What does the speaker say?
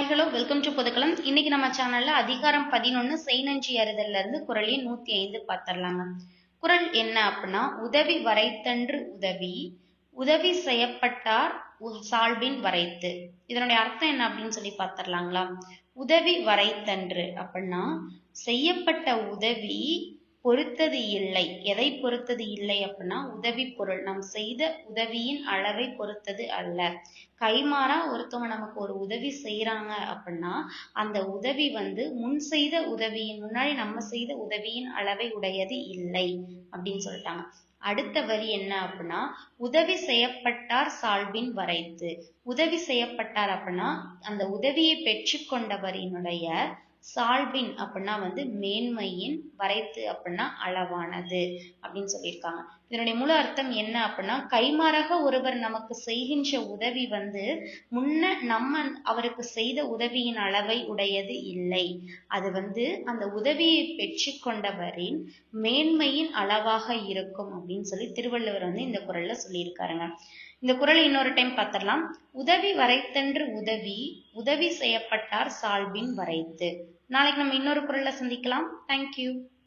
Hi hello welcome to Podhukalam இன்னைக்கு நம்ம சேனல்ல அதிகாரம் பதினொன்னு செய்நஞ்சி அறிதல்ல இருந்து குரல் நூத்தி ஐந்து பார்த்துடலாங்க குரல் என்ன அப்படின்னா உதவி வரைத்தன்று உதவி உதவி செய்யப்பட்டார் உ- சால்பின் வரைத்து. இதனுடைய அர்த்தம் என்ன அப்படின்னு சொல்லி பார்த்துடலாங்களா உதவி வரைத்தன்று அப்படின்னா செய்யப்பட்ட உதவி பொறுத்தது இல்லை. எதை பொறுத்தது இல்லை அப்படின்னா உதவி பொருள். நாம் செய்த உதவியின் அளவை பொறுத்தது அல்ல. கைமாறா ஒருத்தவங்க நமக்கு ஒரு உதவி செய்யறாங்க அப்படின்னா அந்த உதவி வந்து முன் செய்த உதவியின் முன்னாடி நம்ம செய்த உதவியின் அளவை உடையது இல்லை அப்படின்னு சொல்லிட்டாங்க. அடுத்த வரி என்ன அப்படின்னா உதவி செய்யப்பட்டார் சால்பின் வரைத்து. உதவி செய்யப்பட்டார் அப்படின்னா அந்த உதவியை பெற்றுக்கொண்டவரினுடைய சால்பின் அப்படின்னா வந்து மேன்மையின் வரைத்து அப்படின்னா அளவானது அப்படின்னு சொல்லியிருக்காங்க. இதனுடைய முழு அர்த்தம் என்ன அப்படின்னா கைமாறாக ஒருவர் நமக்கு செய்கின்ற உதவி வந்து முன்ன நம்ம அவருக்கு செய்த உதவியின் அளவை உடையது இல்லை. அது வந்து அந்த உதவியை பெற்றுக்கொண்டவரின் மேன்மையின் அளவாக இருக்கும் அப்படின்னு சொல்லி திருவள்ளுவர் வந்து இந்த குரல்ல சொல்லியிருக்காருங்க. இந்த குரல் இன்னொரு டைம் பார்த்தரலாம் உதவி வரைத்தன்று உதவி உதவி செய்யப்பட்டார் சால்பின் வரைத்து. நாளைக்கு நம்ம இன்னொரு குரல்ல சந்திக்கலாம். தேங்க்யூ